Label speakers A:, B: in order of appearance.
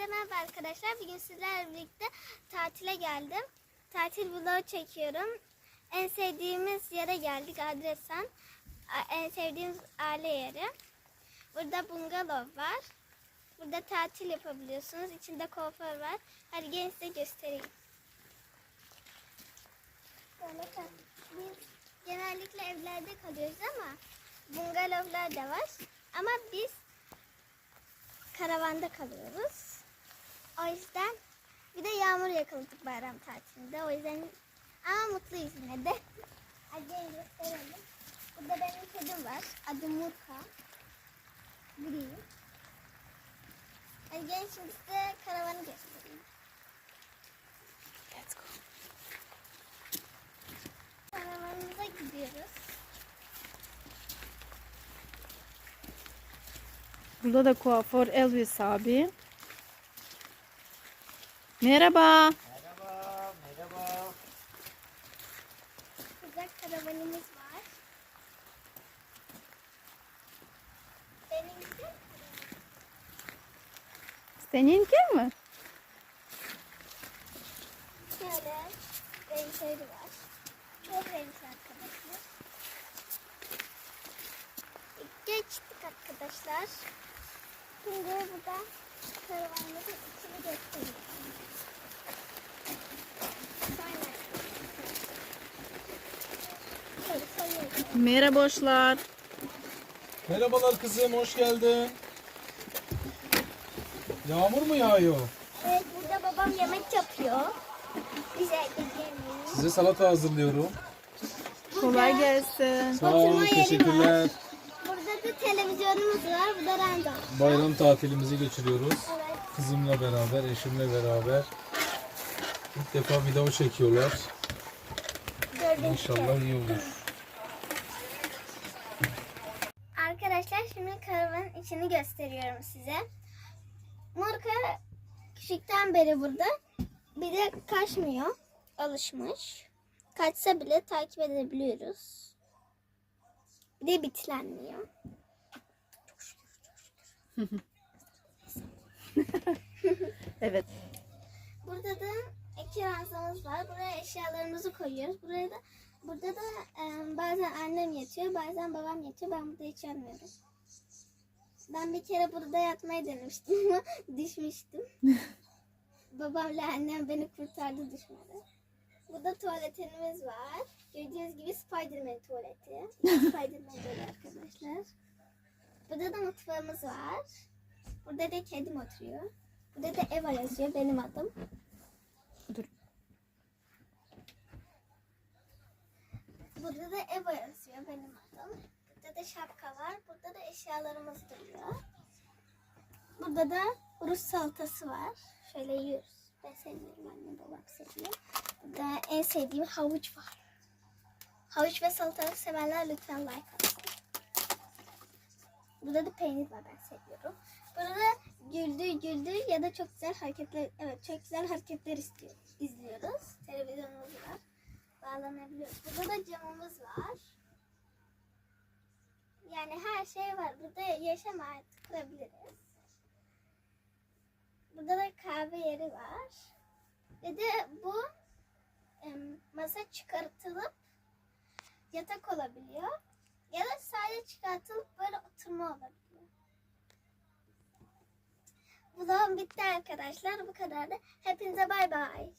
A: Hepinize merhaba arkadaşlar. Bugün sizlerle birlikte tatile geldim. Tatil vlogu çekiyorum. En sevdiğimiz yere geldik Adresan. A- En sevdiğimiz aile yeri. Burada bungalov var. Burada tatil yapabiliyorsunuz. İçinde kuaför var. Hadi gelin size göstereyim. Genellikle evlerde kalıyoruz ama bungalovlar da var. Ama biz karavanda kalıyoruz. O yüzden bir de yağmur yakaladık bayram tatilinde. O yüzden ama mutluyuz yine de. Hadi gelin gösterelim. Burada benim kedim var. Adı Murka. Gri. Hadi gelin şimdi size karavanı göstereyim.
B: Let's go.
A: Karavanımıza gidiyoruz.
B: Burada da kuaför Elvis abi. Merhaba.
C: Merhaba, merhaba.
A: Burada karavanımız var. Benimki
B: Seninki mi?
A: şöyle renkleri var. Çok renkli arkadaşlar. Geçtik arkadaşlar. Şimdi burada karavanımızın içini göstereyim. Sonra şöyle koyuyoruz.
B: Merhabaşlar.
C: Merhabalar kızım, hoş geldin. Yağmur mu yağıyor?
A: Evet burada babam yemek yapıyor. Güzel yemeği.
C: Size salata hazırlıyorum.
B: Kolay gelsin.
C: Sağ olun,
A: Oturma yeri var.
C: teşekkürler.
A: Burada da televizyonumuz var. Bu da randa.
C: Bayram tatilimizi geçiriyoruz.
A: Evet.
C: Kızımla beraber, eşimle beraber. İlk defa video çekiyorlar.
A: Dördüncü
C: İnşallah iyi olur.
A: Arkadaşlar şimdi karavanın içini gösteriyorum size. Murka küçükten beri burada. Bir de kaçmıyor. Alışmış. Kaçsa bile takip edebiliyoruz. Bir de bitlenmiyor.
B: Evet.
A: Burada da iki ranzamız var. Buraya eşyalarımızı koyuyoruz. Buraya da burada da e, bazen annem yatıyor, bazen babam yatıyor. Ben burada hiç yatmıyorum. Ben bir kere burada yatmayı denemiştim ama düşmüştüm. Babamla annem beni kurtardı düşmeden. Burada tuvaletimiz var. Gördüğünüz gibi Spiderman tuvaleti. Spiderman böyle arkadaşlar. Burada da mutfağımız var. Burada da kedim oturuyor. Burada da Eva yazıyor benim adım.
B: Dur.
A: Burada da Eva yazıyor benim adım. Burada da şapka var. Burada da eşyalarımız duruyor. Burada da Rus salatası var. Şöyle yiyoruz. Ben sevmiyorum annem babam seviyor. Burada en sevdiğim havuç var. Havuç ve salatalık sevenler lütfen like atsın. Burada da peynir var ben seviyorum. Burada güldü güldü ya da çok güzel hareketler evet çok güzel hareketler izliyoruz. Televizyonumuz var. Bağlanabiliyoruz. Burada da camımız var. Yani her şey var. Burada yaşam hayatı kurabiliriz. Burada da kahve yeri var. Ve de bu masa çıkartılıp yatak olabiliyor. Ya da sadece çıkartılıp böyle oturma olabiliyor. Vlogum bitti arkadaşlar. Bu kadardı. Hepinize bay bay.